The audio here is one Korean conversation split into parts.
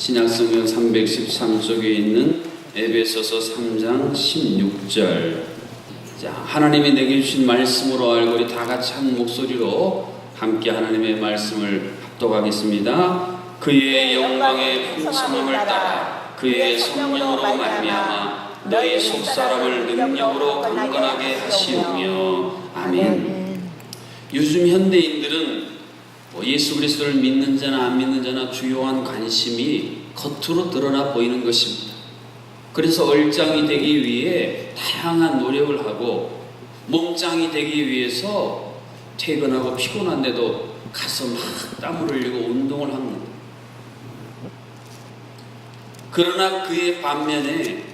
신약성경 313쪽에 있는 에베소서 3장 16절. 자, 하나님이 내게 주신 말씀으로 알고 우리 다 같이 한 목소리로 함께 하나님의 말씀을 합독하겠습니다. 그의 영광의 풍성함을 따라 그의 성령으로 말미암아 너희 속 사람을 능력으로 강건하게 하시오며 아멘. 요즘 현대인들은 뭐 예수 그리스도를 믿는 자나 안 믿는 자나 주요한 관심이 겉으로 드러나 보이는 것입니다. 그래서 얼짱이 되기 위해 다양한 노력을 하고 몸짱이 되기 위해서 퇴근하고 피곤한데도 가서 막 땀을 흘리고 운동을 합니다. 그러나 그의 반면에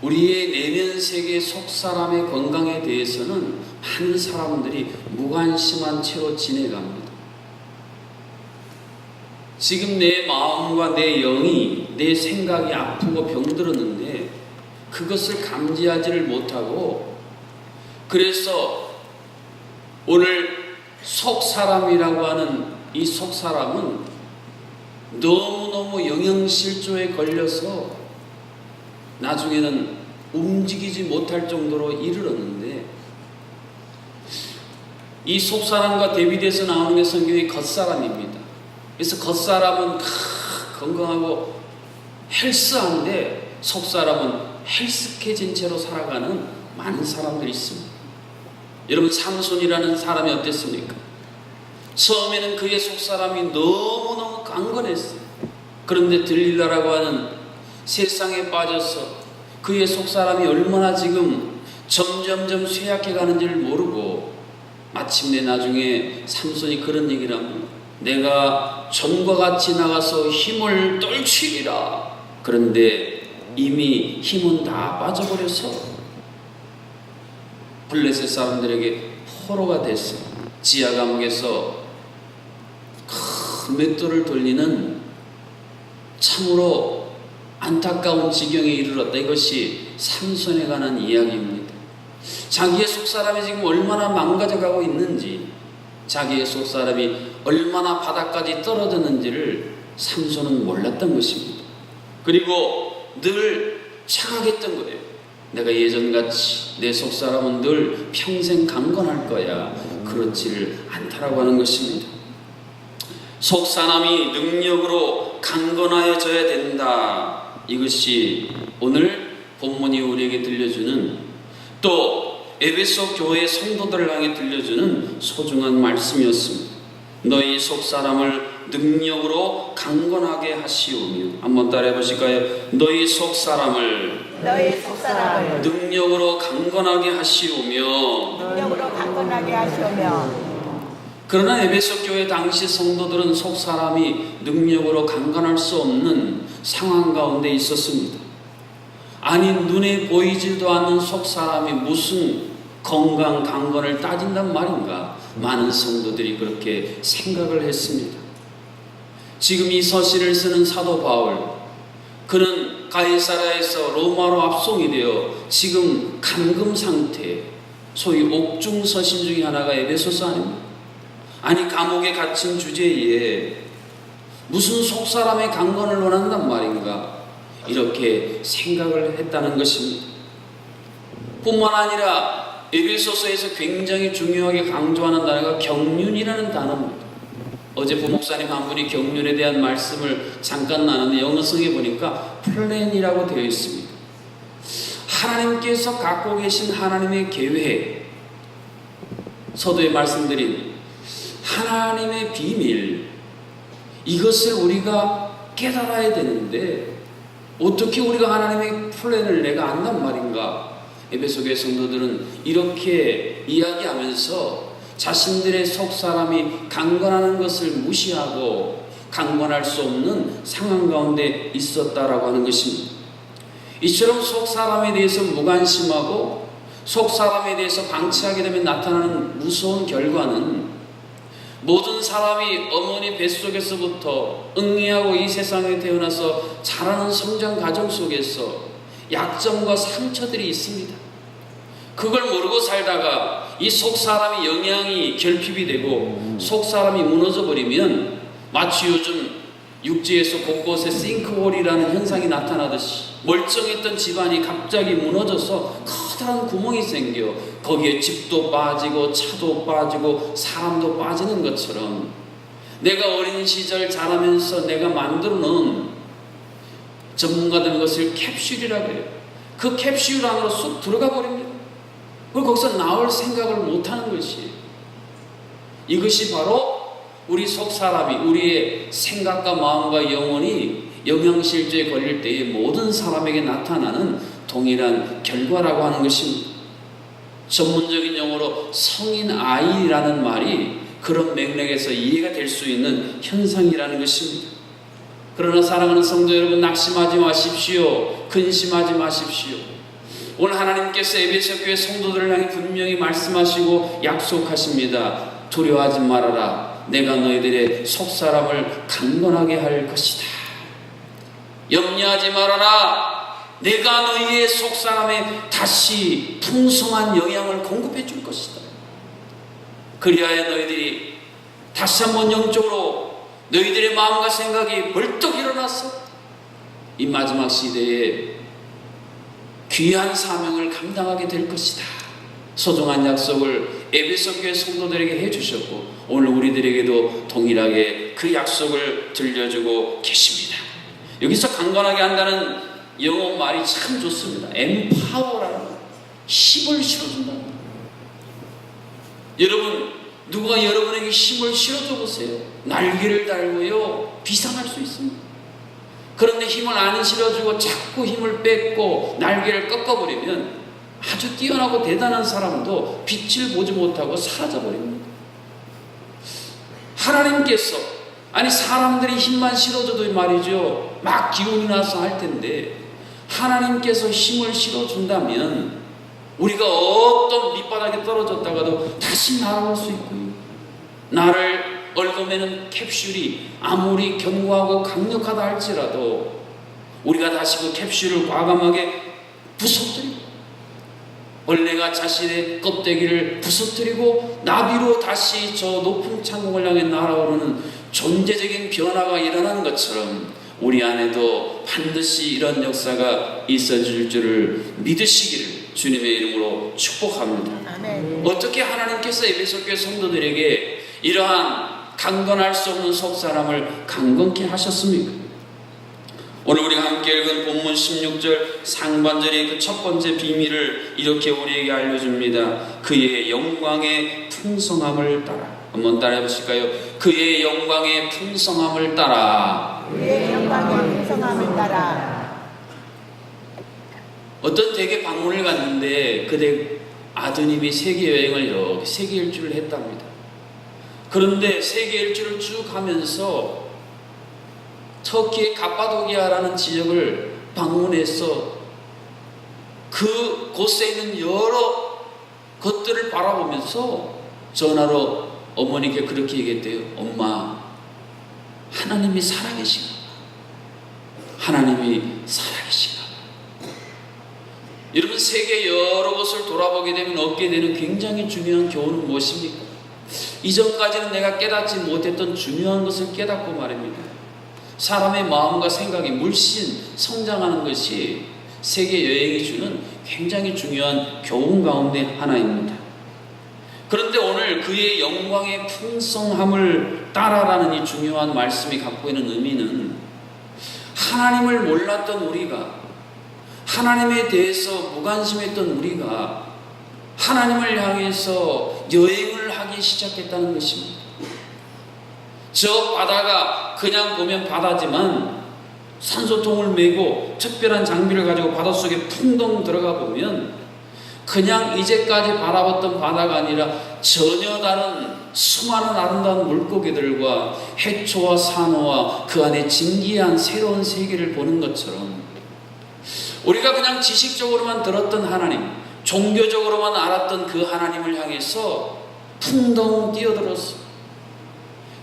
우리의 내면 세계 속 사람의 건강에 대해서는 많은 사람들이 무관심한 채로 지내갑니다. 지금 내 마음과 내 영이 내 생각이 아프고 병들었는데 그것을 감지하지를 못하고 그래서 오늘 속 사람이라고 하는 이 속 사람은 너무너무 영양실조에 걸려서 나중에는 움직이지 못할 정도로 이르렀는데 이 속사람과 대비돼서 나오는 게 성경의 겉사람입니다. 그래서 겉사람은 건강하고 헬스한데 속사람은 헬스케진 채로 살아가는 많은 사람들이 있습니다. 여러분 삼손이라는 사람이 어땠습니까? 처음에는 그의 속사람이 너무너무 강건했어요. 그런데 들릴라라고 하는 세상에 빠져서 그의 속사람이 얼마나 지금 점점점 쇠약해 가는지를 모르고 마침내 나중에 삼손이 그런 얘기를 합니다. 내가 전과 같이 나가서 힘을 떨치리라. 그런데 이미 힘은 다 빠져버려서 블레셋 사람들에게 포로가 됐어요. 지하 감옥에서 큰 맷돌을 돌리는 참으로 안타까운 지경에 이르렀다. 이것이 삼손에 관한 이야기입니다. 자기의 속사람이 지금 얼마나 망가져가고 있는지, 자기의 속사람이 얼마나 바닥까지 떨어졌는지를 삼손은 몰랐던 것입니다. 그리고 늘 착각했던 거예요. 내가 예전같이 내 속 사람은 늘 평생 강건할 거야. 그렇지를 않다라고 하는 것입니다. 속 사람이 능력으로 강건하여져야 된다. 이것이 오늘 본문이 우리에게 들려주는 또 에베소 교회 성도들을 향해 들려주는 소중한 말씀이었습니다. 너희 속 사람을 능력으로 강건하게 하시오며 한번 따라해 보실까요? 너희 속 사람을 너희 속사람을 능력으로 강건하게 하시오며 능력으로 강건하게 하시오며 그러나 에베소 교회 당시 성도들은 속 사람이 능력으로 강건할 수 없는 상황 가운데 있었습니다. 아니 눈에 보이지도 않는 속 사람이 무슨 건강 강건을 따진단 말인가? 많은 성도들이 그렇게 생각을 했습니다. 지금 이 서신을 쓰는 사도 바울 그는 가이사라에서 로마로 압송이 되어 지금 감금 상태 소위 옥중 서신 중에 하나가 에베소서 아닙니까? 아니 감옥에 갇힌 주제에 무슨 속사람의 강건을 원한단 말인가 이렇게 생각을 했다는 것입니다. 뿐만 아니라 에베소서에서 굉장히 중요하게 강조하는 단어가 경륜이라는 단어입니다. 어제 부목사님 한 분이 경륜에 대한 말씀을 잠깐 나눴는데 영어성에 보니까 플랜이라고 되어 있습니다. 하나님께서 갖고 계신 하나님의 계획, 서두에 말씀드린 하나님의 비밀, 이것을 우리가 깨달아야 되는데, 어떻게 우리가 하나님의 플랜을 내가 안단 말인가? 에베소교회 성도들은 이렇게 이야기하면서 자신들의 속 사람이 강건하는 것을 무시하고 강건할 수 없는 상황 가운데 있었다라고 하는 것입니다. 이처럼 속 사람에 대해서 무관심하고 속 사람에 대해서 방치하게 되면 나타나는 무서운 결과는 모든 사람이 어머니 뱃속에서부터 응애하고 이 세상에 태어나서 자라는 성장 과정 속에서 약점과 상처들이 있습니다. 그걸 모르고 살다가 이 속 사람이 영향이 결핍이 되고 속 사람이 무너져 버리면 마치 요즘 육지에서 곳곳에 싱크홀이라는 현상이 나타나듯이 멀쩡했던 집안이 갑자기 무너져서 커다란 구멍이 생겨 거기에 집도 빠지고 차도 빠지고 사람도 빠지는 것처럼 내가 어린 시절 자라면서 내가 만들어 놓은 전문가들 것을 캡슐이라고 해요. 그 캡슐 안으로 쑥 들어가 버립니다. 그리고 거기서 나올 생각을 못 하는 것이 이것이 바로 우리 속 사람이 우리의 생각과 마음과 영혼이 영양실조에 걸릴 때에 모든 사람에게 나타나는 동일한 결과라고 하는 것입니다. 전문적인 용어로 성인 아이라는 말이 그런 맥락에서 이해가 될 수 있는 현상이라는 것입니다. 그러나 사랑하는 성도 여러분 낙심하지 마십시오. 근심하지 마십시오. 오늘 하나님께서 에베소 교회 성도들을 향해 분명히 말씀하시고 약속하십니다. 두려워하지 말아라. 내가 너희들의 속 사람을 강건하게 할 것이다. 염려하지 말아라. 내가 너희의 속 사람에 다시 풍성한 영향을 공급해 줄 것이다. 그리하여 너희들이 다시 한번 영적으로 너희들의 마음과 생각이 벌떡 일어나서 이 마지막 시대에 귀한 사명을 감당하게 될 것이다. 소중한 약속을 에베소 교회 성도들에게 해주셨고 오늘 우리들에게도 동일하게 그 약속을 들려주고 계십니다. 여기서 강건하게 한다는 영어 말이 참 좋습니다. 말. 힘을 실어준다. 여러분 누가 여러분에게 힘을 실어줘 보세요. 날개를 달고요 비상할 수 있습니다. 그런데 힘을 안 실어주고 자꾸 힘을 뺏고 날개를 꺾어버리면 아주 뛰어나고 대단한 사람도 빛을 보지 못하고 사라져버립니다. 하나님께서 아니 사람들이 힘만 실어줘도 말이죠 막 기운이 나서 할 텐데 하나님께서 힘을 실어준다면 우리가 어떤 밑바닥에 떨어졌다가도 다시 날아올 수 있고요. 나를 얽어매는 캡슐이 아무리 견고하고 강력하다 할지라도 우리가 다시 그 캡슐을 과감하게 부서뜨리고 벌레가 자신의 껍데기를 부서뜨리고 나비로 다시 저 높은 창공을 향해 날아오르는 존재적인 변화가 일어나는 것처럼 우리 안에도 반드시 이런 역사가 있어질 줄을 믿으시기를 주님의 이름으로 축복합니다. 아멘. 어떻게 하나님께서 에베소 교회 성도들에게 이러한 강건할 수 없는 속 사람을 강건케 하셨습니까? 오늘 우리가 함께 읽은 본문 16절 상반절의 그 첫 번째 비밀을 이렇게 우리에게 알려줍니다. 그의 영광의 풍성함을 따라. 한번 따라 해 보실까요? 그의 영광의 풍성함을 따라. 그의 영광의 풍성함을 따라 어떤 댁에 방문을 갔는데 그댁 아드님이 세계 여행을 세계 일주를 했답니다. 그런데 세계 일주를 쭉 하면서 터키의 카파도기아라는 지역을 방문해서 그 곳에 있는 여러 것들을 바라보면서 전화로 어머니께 그렇게 얘기했대요. 엄마, 하나님이 살아계신가? 하나님이 살아계신가? 여러분 세계 여러 곳을 돌아보게 되면 얻게 되는 굉장히 중요한 교훈은 무엇입니까? 이전까지는 내가 깨닫지 못했던 중요한 것을 깨닫고 말입니다. 사람의 마음과 생각이 물씬 성장하는 것이 세계 여행이 주는 굉장히 중요한 교훈 가운데 하나입니다. 그런데 오늘 그의 영광의 풍성함을 따라라는 이 중요한 말씀이 갖고 있는 의미는 하나님을 몰랐던 우리가 하나님에 대해서 무관심했던 우리가 하나님을 향해서 여행을 하기 시작했다는 것입니다. 저 바다가 그냥 보면 바다지만 산소통을 메고 특별한 장비를 가지고 바닷속에 풍덩 들어가 보면 그냥 이제까지 바라봤던 바다가 아니라 전혀 다른 수많은 아름다운 물고기들과 해초와 산호와 그 안에 진기한 새로운 세계를 보는 것처럼 우리가 그냥 지식적으로만 들었던 하나님, 종교적으로만 알았던 그 하나님을 향해서 풍덩 뛰어들었어.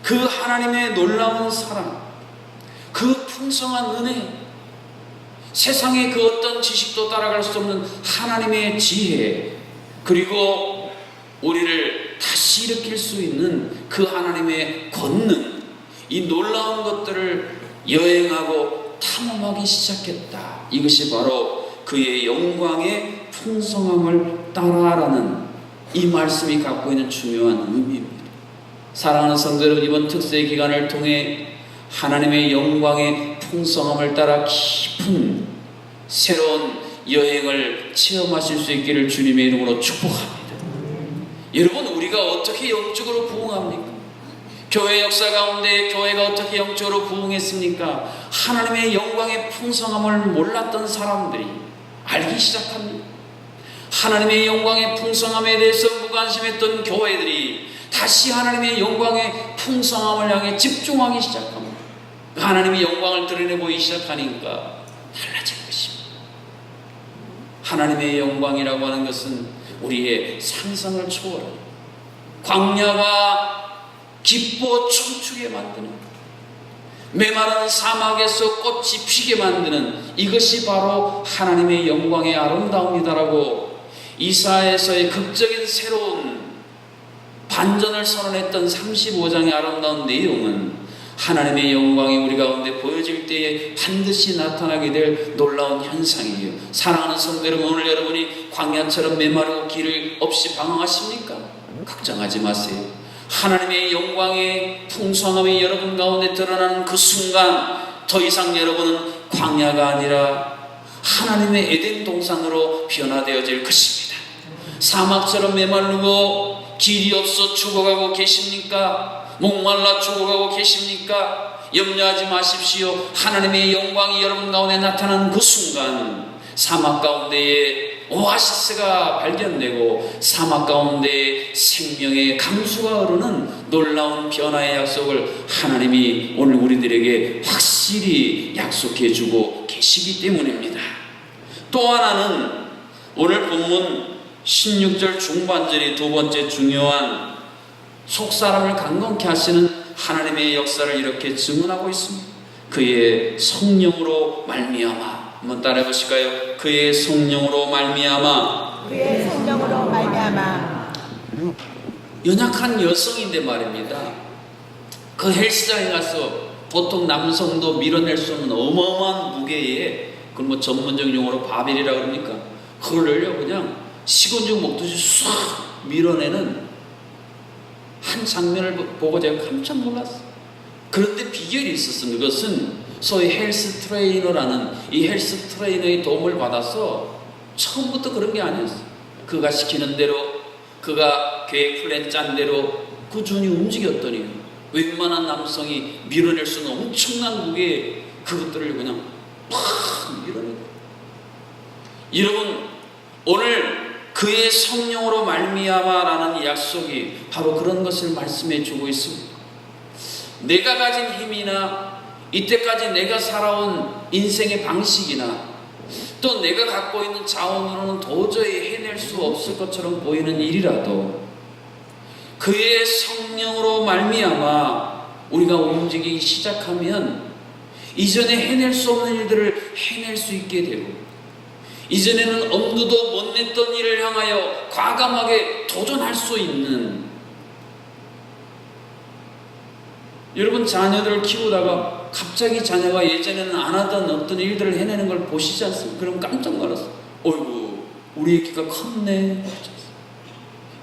그 하나님의 놀라운 사랑, 그 풍성한 은혜, 세상의 그 어떤 지식도 따라갈 수 없는 하나님의 지혜, 그리고 우리를 다시 일으킬 수 있는 그 하나님의 권능, 이 놀라운 것들을 여행하고 탐험하기 시작했다. 이것이 바로 그의 영광의 풍성함을 따라라는 이 말씀이 갖고 있는 중요한 의미입니다. 사랑하는 성도 여러분, 이번 특세 기간을 통해 하나님의 영광의 풍성함을 따라 깊은 새로운 여행을 체험하실 수 있기를 주님의 이름으로 축복합니다. 여러분, 우리가 어떻게 영적으로 부흥합니까? 교회 역사 가운데 교회가 어떻게 영적으로 부흥했습니까? 하나님의 영광의 풍성함을 몰랐던 사람들이 알기 시작합니다. 하나님의 영광의 풍성함에 대해서 무관심했던 교회들이 다시 하나님의 영광의 풍성함을 향해 집중하기 시작합니다. 하나님의 영광을 드러내 보이기 시작하니까 달라진 것입니다. 하나님의 영광이라고 하는 것은 우리의 상상을 초월해요. 광야가 기뻐 춤추게 만드는 메마른 사막에서 꽃이 피게 만드는 이것이 바로 하나님의 영광의 아름다움이다라고 이사에서의 극적인 새로운 반전을 선언했던 35장의 아름다운 내용은 하나님의 영광이 우리 가운데 보여질 때에 반드시 나타나게 될 놀라운 현상이에요. 사랑하는 성도 여러분, 오늘 여러분이 광야처럼 메마르고 길을 없이 방황하십니까? 걱정하지 마세요. 하나님의 영광의 풍성함이 여러분 가운데 드러나는 그 순간 더 이상 여러분은 광야가 아니라 하나님의 에덴 동산으로 변화되어질 것입니다. 사막처럼 메마르고 길이 없어 죽어가고 계십니까? 목말라 죽어가고 계십니까? 염려하지 마십시오. 하나님의 영광이 여러분 가운데 나타나는 그 순간 사막 가운데에 오아시스가 발견되고 사막 가운데 생명의 강수가 흐르는 놀라운 변화의 약속을 하나님이 오늘 우리들에게 확실히 약속해 주고 계시기 때문입니다. 또 하나는 오늘 본문 16절 중반절이 두 번째 중요한 속 사람을 강건케 하시는 하나님의 역사를 이렇게 증언하고 있습니다. 그의 성령으로 말미암아 한번 따라 해 보실까요? 그의 성령으로 말미암아 그의 성령으로 말미암아 연약한 여성인데 말입니다. 그 헬스장에 가서 보통 남성도 밀어낼 수 없는 어마어마한 무게에 그걸 뭐 전문적 용어로 바벨이라 그럽니까? 그걸요 그냥 식은죽 먹듯이 싹 밀어내는 한 장면을 보고 제가 깜짝 놀랐어요. 그런데 비결이 있었습니다. 그것은 소위 헬스 트레이너라는 이 헬스 트레이너의 도움을 받아서 처음부터 그런 게 아니었어요. 그가 시키는 대로 그가 계획 플랜 짠 대로 꾸준히 움직였더니 웬만한 남성이 밀어낼 수 있는 엄청난 무게의 그것들을 그냥 팍 밀어내고 여러분 오늘 그의 성령으로 말미암아라는 약속이 바로 그런 것을 말씀해 주고 있습니다. 내가 가진 힘이나 이때까지 내가 살아온 인생의 방식이나 또 내가 갖고 있는 자원으로는 도저히 해낼 수 없을 것처럼 보이는 일이라도 그의 성령으로 말미암아 우리가 움직이기 시작하면 이전에 해낼 수 없는 일들을 해낼 수 있게 되고 이전에는 엄두도 못 냈던 일을 향하여 과감하게 도전할 수 있는 여러분 자녀들을 키우다가 갑자기 자녀가 예전에는 안 하던 어떤 일들을 해내는 걸 보시지 않습니까? 그럼 깜짝 놀랐어. 어이구 우리 애기가 컸네.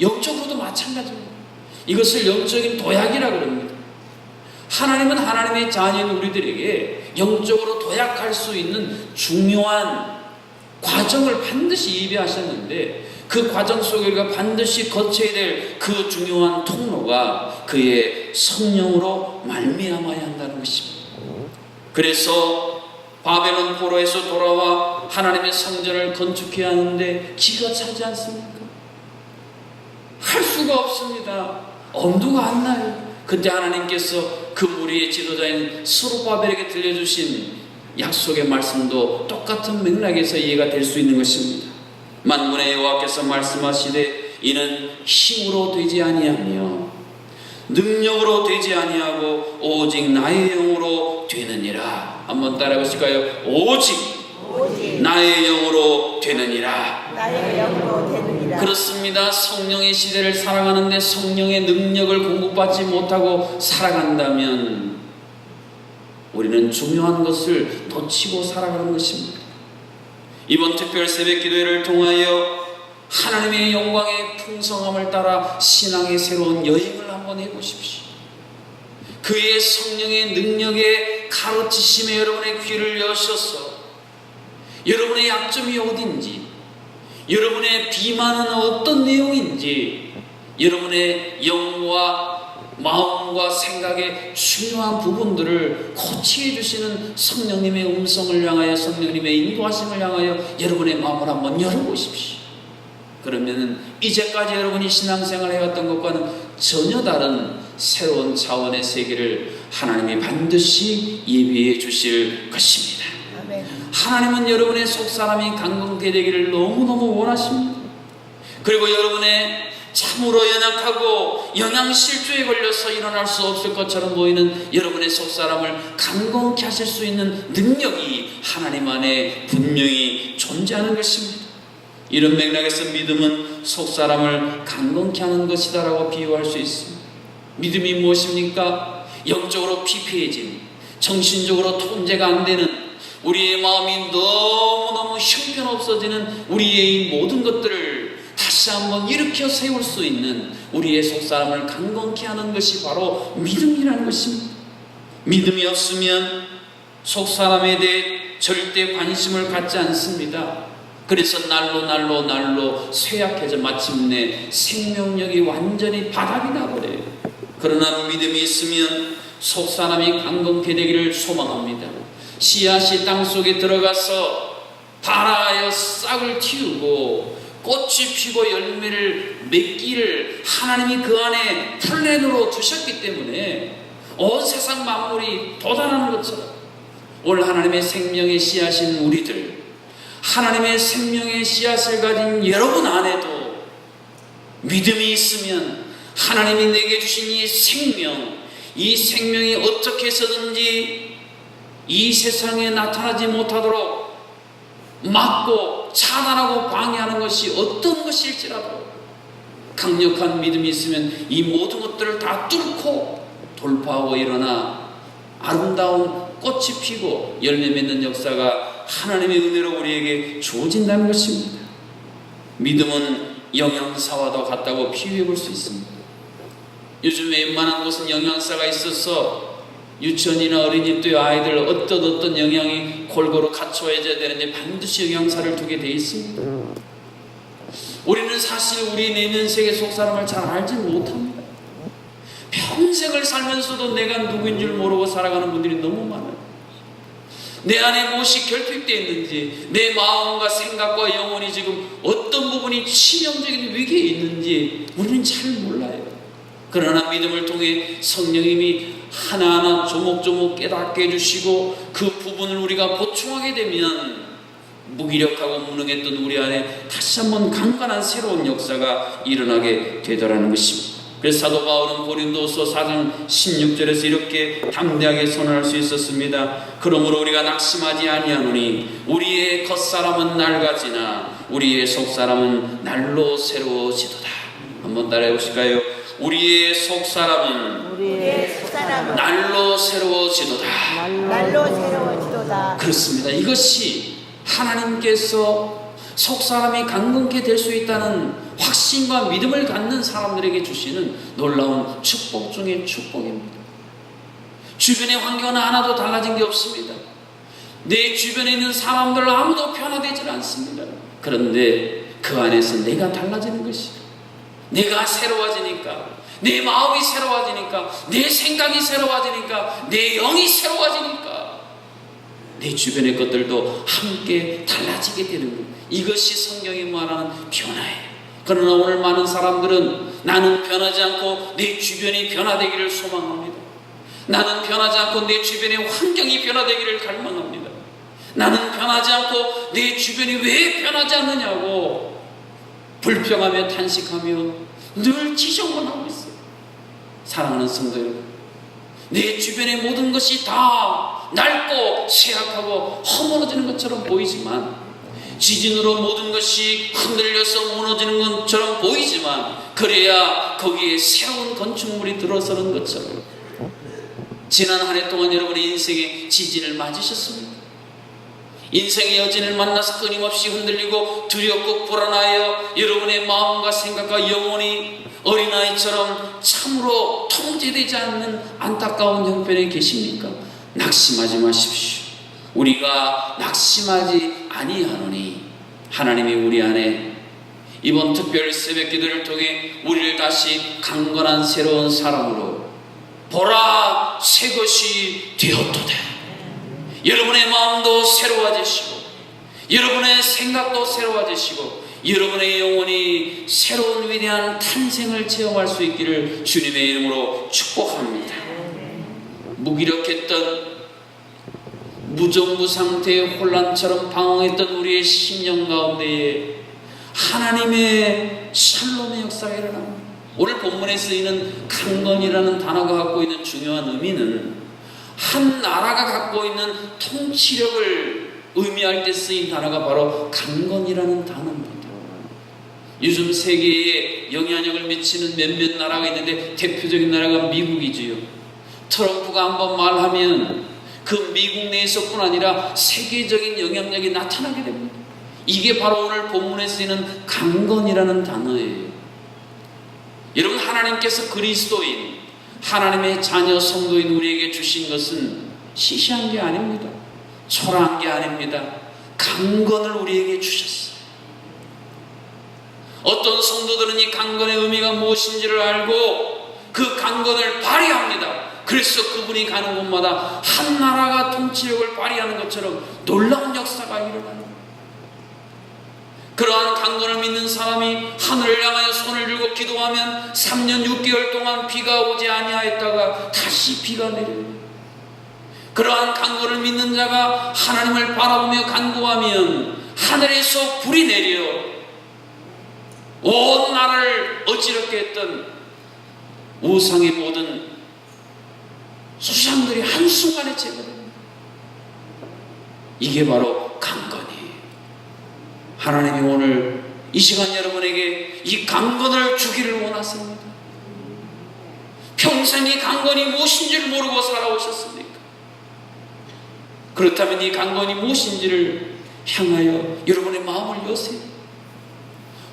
영적으로도 마찬가지입니다. 이것을 영적인 도약이라 그럽니다. 하나님은 하나님의 자녀인 우리들에게 영적으로 도약할 수 있는 중요한 과정을 반드시 예비하셨는데 그 과정 속에 우리가 반드시 거쳐야 될 그 중요한 통로가 그의 성령으로 말미암아야 한다는 것입니다. 그래서 바벨론 포로에서 돌아와 하나님의 성전을 건축해야 하는데 기가 차지 않습니까? 할 수가 없습니다. 엄두가 안 나요. 그때 하나님께서 그 무리의 지도자인 스룹바벨에게 들려주신 약속의 말씀도 똑같은 맥락에서 이해가 될 수 있는 것입니다. 만군의 여호와께서 말씀하시되 이는 힘으로 되지 아니하며 능력으로 되지 아니하고 오직 나의 영으로 되느니라. 한번 따라해 보실까요? 오직 오직 나의 영으로 되느니라. 나의 영으로 되느니라 그렇습니다. 성령의 시대를 살아가는데 성령의 능력을 공급받지 못하고 살아간다면 우리는 중요한 것을 놓치고 살아가는 것입니다. 이번 특별 새벽 기도회를 통하여 하나님의 영광의 풍성함을 따라 신앙의 새로운 여행을 한번 해보십시오. 그의 성령의 능력에 가르치심에 여러분의 귀를 여셔서 여러분의 약점이 어딘지, 여러분의 비만은 어떤 내용인지, 여러분의 영과 마음과 생각의 중요한 부분들을 고치해 주시는 성령님의 음성을 향하여 성령님의 인도하심을 향하여 여러분의 마음을 한번 열어보십시오. 그러면은 이제까지 여러분이 신앙생활 해왔던 것과는 전혀 다른 새로운 차원의 세계를 하나님이 반드시 예비해 주실 것입니다. 아멘. 하나님은 여러분의 속 사람이 강건케 되기를 너무너무 원하십니다. 그리고 여러분의 참으로 연약하고 영양실조에 걸려서 일어날 수 없을 것처럼 보이는 여러분의 속 사람을 강건케 하실 수 있는 능력이 하나님 안에 분명히 존재하는 것입니다. 이런 맥락에서 믿음은 속사람을 강건케 하는 것이다라고 비유할 수 있습니다. 믿음이 무엇입니까? 영적으로 피폐해진, 정신적으로 통제가 안 되는, 우리의 마음이 너무너무 형편없어지는 우리의 이 모든 것들을 다시 한번 일으켜 세울 수 있는 우리의 속사람을 강건케 하는 것이 바로 믿음이라는 것입니다. 믿음이 없으면 속사람에 대해 절대 관심을 갖지 않습니다. 그래서 날로 날로 날로 쇠약해져 마침내 생명력이 완전히 바닥이 나버려요. 그러나 믿음이 있으면 속 사람이 강건케 되기를 소망합니다. 씨앗이 땅 속에 들어가서 발아하여 싹을 틔우고 꽃이 피고 열매를 맺기를 하나님이 그 안에 플랜으로 두셨기 때문에 온 세상 만물이 도달하는 것처럼 오늘 하나님의 생명의 씨앗인 우리들 하나님의 생명의 씨앗을 가진 여러분 안에도 믿음이 있으면 하나님이 내게 주신 이 생명, 이 생명이 어떻게 해서든지 이 세상에 나타나지 못하도록 막고 차단하고 방해하는 것이 어떤 것일지라도 강력한 믿음이 있으면 이 모든 것들을 다 뚫고 돌파하고 일어나 아름다운 꽃이 피고 열매 맺는 역사가 하나님의 은혜로 우리에게 주어진다는 것입니다. 믿음은 영양사와도 같다고 비유해 볼 수 있습니다. 요즘 웬만한 곳은 영양사가 있어서 유치원이나 어린이집의 아이들 어떤 어떤 영양이 골고루 갖춰져야 되는지 반드시 영양사를 두게 돼 있습니다. 우리는 사실 우리 내면 세계 속 사람을 잘 알지 못합니다. 평생을 살면서도 내가 누구인 줄 모르고 살아가는 분들이 너무 많아요. 내 안에 무엇이 결핍되어 있는지, 내 마음과 생각과 영혼이 지금 어떤 부분이 치명적인 위기에 있는지 우리는 잘 몰라요. 그러나 믿음을 통해 성령님이 하나하나 조목조목 깨닫게 해주시고 그 부분을 우리가 보충하게 되면 무기력하고 무능했던 우리 안에 다시 한번 강건한 새로운 역사가 일어나게 되더라는 것입니다. 그래서 사도 바울은 고린도서 4장 16절에서 이렇게 담대하게 선언할 수 있었습니다. 그러므로 우리가 낙심하지 아니하노니 우리의 겉사람은 낡아지나 우리의 속사람은 날로 새로워지도다. 한번 따라해 보실까요? 우리의 속사람은 우리의 속사람은 날로 새로워지도다. 날로 새로워지도다. 그렇습니다. 이것이 하나님께서 속사람이 강건케 될 수 있다는 확신과 믿음을 갖는 사람들에게 주시는 놀라운 축복 중의 축복입니다. 주변의 환경은 하나도 달라진 게 없습니다. 내 주변에 있는 사람들 아무도 변화되질 않습니다. 그런데 그 안에서 내가 달라지는 것이요. 내가 새로워지니까, 내 마음이 새로워지니까, 내 생각이 새로워지니까, 내 영이 새로워지니까, 내 주변의 것들도 함께 달라지게 되는 것. 이것이 성경이 말하는 변화예요. 그러나 오늘 많은 사람들은 나는 변하지 않고 내 주변이 변화되기를 소망합니다. 나는 변하지 않고 내 주변의 환경이 변화되기를 갈망합니다. 나는 변하지 않고 내 주변이 왜 변하지 않느냐고 불평하며 탄식하며 늘 지적만 하고 있어요. 사랑하는 성도 여러분, 내 주변의 모든 것이 다 낡고 쇠약하고 허물어지는 것처럼 보이지만 지진으로 모든 것이 흔들려서 무너지는 것처럼 보이지만 그래야 거기에 새로운 건축물이 들어서는 것처럼 지난 한 해 동안 여러분의 인생에 지진을 맞으셨습니까? 인생의 여진을 만나서 끊임없이 흔들리고 두렵고 불안하여 여러분의 마음과 생각과 영혼이 어린아이처럼 참으로 통제되지 않는 안타까운 형편에 계십니까? 낙심하지 마십시오. 우리가 낙심하지 아니하노니 하나님이 우리 안에 이번 특별 새벽 기도를 통해 우리를 다시 강건한 새로운 사람으로 보라 새 것이 되었도다. 여러분의 마음도 새로워지시고 여러분의 생각도 새로워지시고 여러분의 영혼이 새로운 위대한 탄생을 체험할 수 있기를 주님의 이름으로 축복합니다. 무기력했던 무정부 상태의 혼란처럼 방황했던 우리의 심령 가운데에 하나님의 샬롬의 역사가 일어납니다. 오늘 본문에 쓰이는 강건이라는 단어가 갖고 있는 중요한 의미는 한 나라가 갖고 있는 통치력을 의미할 때 쓰인 단어가 바로 강건이라는 단어입니다. 요즘 세계에 영향력을 미치는 몇몇 나라가 있는데 대표적인 나라가 미국이지요. 트럼프가 한번 말하면 그 미국 내에서뿐 아니라 세계적인 영향력이 나타나게 됩니다. 이게 바로 오늘 본문에 쓰이는 강건이라는 단어예요. 여러분 하나님께서 그리스도인 하나님의 자녀 성도인 우리에게 주신 것은 시시한 게 아닙니다. 초라한 게 아닙니다. 강건을 우리에게 주셨어요. 어떤 성도들은 이 강건의 의미가 무엇인지를 알고 그 강건을 발휘합니다. 그래서 그분이 가는 곳마다 한 나라가 통치력을 발휘하는 것처럼 놀라운 역사가 일어나요. 그러한 강건을 믿는 사람이 하늘을 향하여 손을 들고 기도하면 3년 6개월 동안 비가 오지 아니하였다가 다시 비가 내려요. 그러한 강건을 믿는 자가 하나님을 바라보며 간구하면 하늘에서 불이 내려 온 나라를 어지럽게 했던 우상의 모든 수상들이 한순간에 제거됩니다. 이게 바로 강건이에요. 하나님이 오늘 이 시간 여러분에게 이 강건을 주기를 원하십니다. 평생 이 강건이 무엇인지를 모르고 살아오셨습니까? 그렇다면 이 강건이 무엇인지를 향하여 여러분의 마음을 여세요.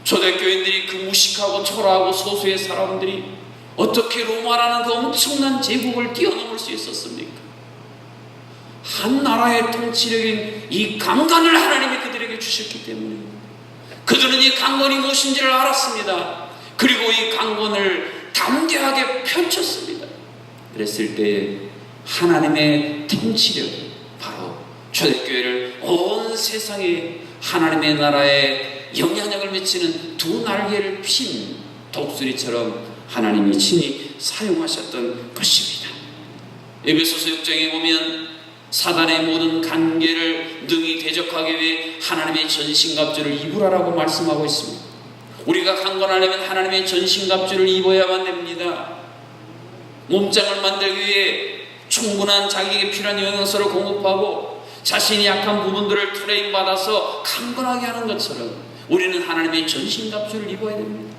초대교인들이 그 무식하고 초라하고 소수의 사람들이 어떻게 로마라는 그 엄청난 제국을 뛰어넘을 수 있었습니까? 한 나라의 통치력인 이 강간을 하나님이 그들에게 주셨기 때문에 그들은 이 강건이 무엇인지를 알았습니다. 그리고 이 강건을 담대하게 펼쳤습니다. 그랬을 때 하나님의 통치력이 바로 초대교회를 온 세상에 하나님의 나라에 영향력을 미치는 두 날개를 핀 독수리처럼 하나님이 친히 사용하셨던 것입니다. 에베소서 6장에 보면 사단의 모든 관계를 능히 대적하기 위해 하나님의 전신갑주를 입으라라고 말씀하고 있습니다. 우리가 강건하려면 하나님의 전신갑주를 입어야만 됩니다. 몸짱을 만들기 위해 충분한 자기에게 필요한 영양소를 공급하고 자신이 약한 부분들을 트레인 받아서 강건하게 하는 것처럼 우리는 하나님의 전신갑주를 입어야 됩니다.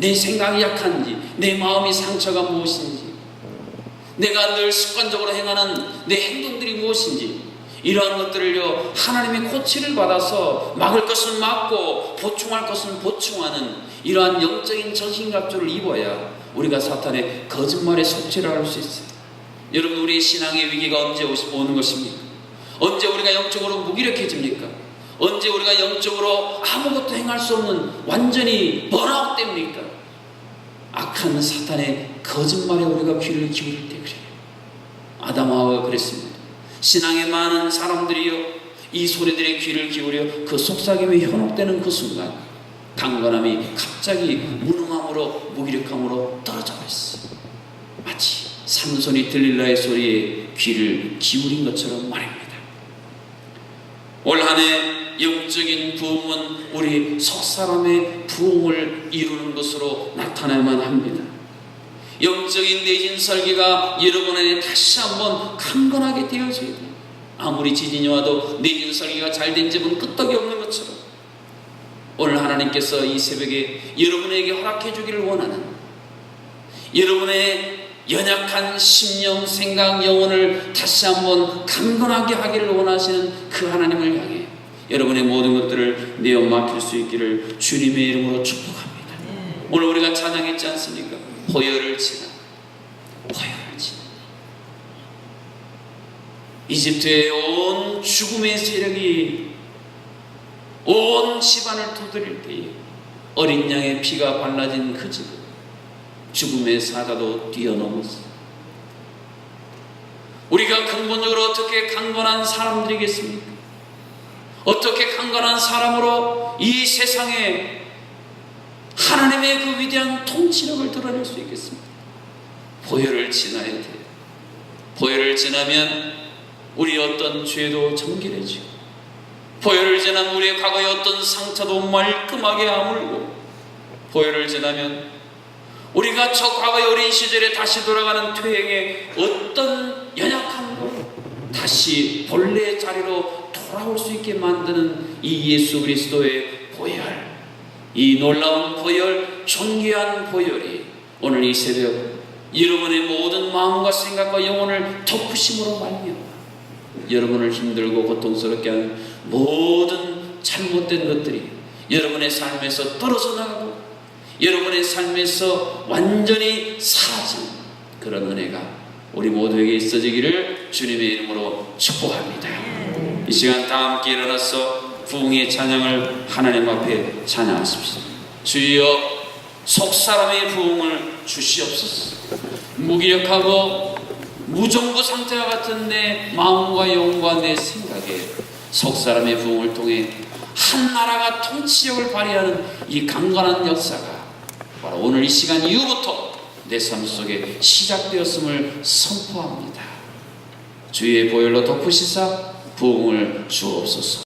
내 생각이 약한지, 내 마음이 상처가 무엇인지, 내가 늘 습관적으로 행하는 내 행동들이 무엇인지, 이러한 것들을요, 하나님의 코치를 받아서 막을 것은 막고 보충할 것은 보충하는 이러한 영적인 전신갑주를 입어야 우리가 사탄의 거짓말에 속죄를 할 수 있어요. 여러분, 우리의 신앙의 위기가 언제 오는 것입니까? 언제 우리가 영적으로 무기력해집니까? 언제 우리가 영적으로 아무것도 행할 수 없는 완전히 번아웃 됩니까? 악한 사탄의 거짓말에 우리가 귀를 기울일 때 그래요. 아담하와 그랬습니다. 신앙에 많은 사람들이요 이 소리들의 귀를 기울여 그 속삭임에 현혹되는 그 순간 강건함이 갑자기 무능함으로 무기력함으로 떨어져 버렸어. 마치 삼손이 들릴라의 소리에 귀를 기울인 것처럼 말입니다. 올 한해 영적인 부흥은 우리 속사람의 부흥을 이루는 것으로 나타나야만 합니다. 영적인 내진 설계가 여러분에게 다시 한번 강건하게 되어져야 돼요. 아무리 지진이 와도 내진 설계가 잘 된 집은 끄떡이 없는 것처럼 오늘 하나님께서 이 새벽에 여러분에게 허락해 주기를 원하는 여러분의 연약한 심령, 생각, 영혼을 다시 한번 강건하게 하기를 원하시는 그 하나님을 향해 여러분의 모든 것들을 내어 맡길 수 있기를 주님의 이름으로 축복합니다. 오늘 우리가 찬양했지 않습니까? 보혈을 지나 보혈을 지나 이집트의 온 죽음의 세력이 온 집안을 두드릴 때에 어린 양의 피가 발라진 그 집, 죽음의 사자도 뛰어넘었어. 우리가 근본적으로 어떻게 강건한 사람들이겠습니까? 어떻게 강건한 사람으로 이 세상에 하나님의 그 위대한 통치력을 드러낼 수 있겠습니까? 보혈을 지나야 돼요. 보혈을 지나면 우리 어떤 죄도 정결해지고 보혈을 지나면 우리의 과거의 어떤 상처도 말끔하게 아물고 보혈을 지나면 우리가 저 과거의 어린 시절에 다시 돌아가는 퇴행의 어떤 연약함도 다시 본래의 자리로 돌아올 수 있게 만드는 이 예수 그리스도의 보혈 이 놀라운 보혈 존귀한 보혈이 오늘 이 새벽 여러분의 모든 마음과 생각과 영혼을 덮으심으로 말미암아 여러분을 힘들고 고통스럽게 하는 모든 잘못된 것들이 여러분의 삶에서 떨어져 나가고 여러분의 삶에서 완전히 사라진 그런 은혜가 우리 모두에게 있어지기를 주님의 이름으로 축복합니다. 이 시간 다 함께 일어나서 부흥의 찬양을 하나님 앞에 찬양하십시오. 주여 속 사람의 부흥을 주시옵소서. 무기력하고 무정부 상태와 같은 내 마음과 영과 내 생각에 속 사람의 부흥을 통해 한 나라가 통치력을 발휘하는 이 강건한 역사가 바로 오늘 이 시간 이후부터 내 삶 속에 시작되었음을 선포합니다. 주의 보혈로 덮으시사 부흥을 주옵소서.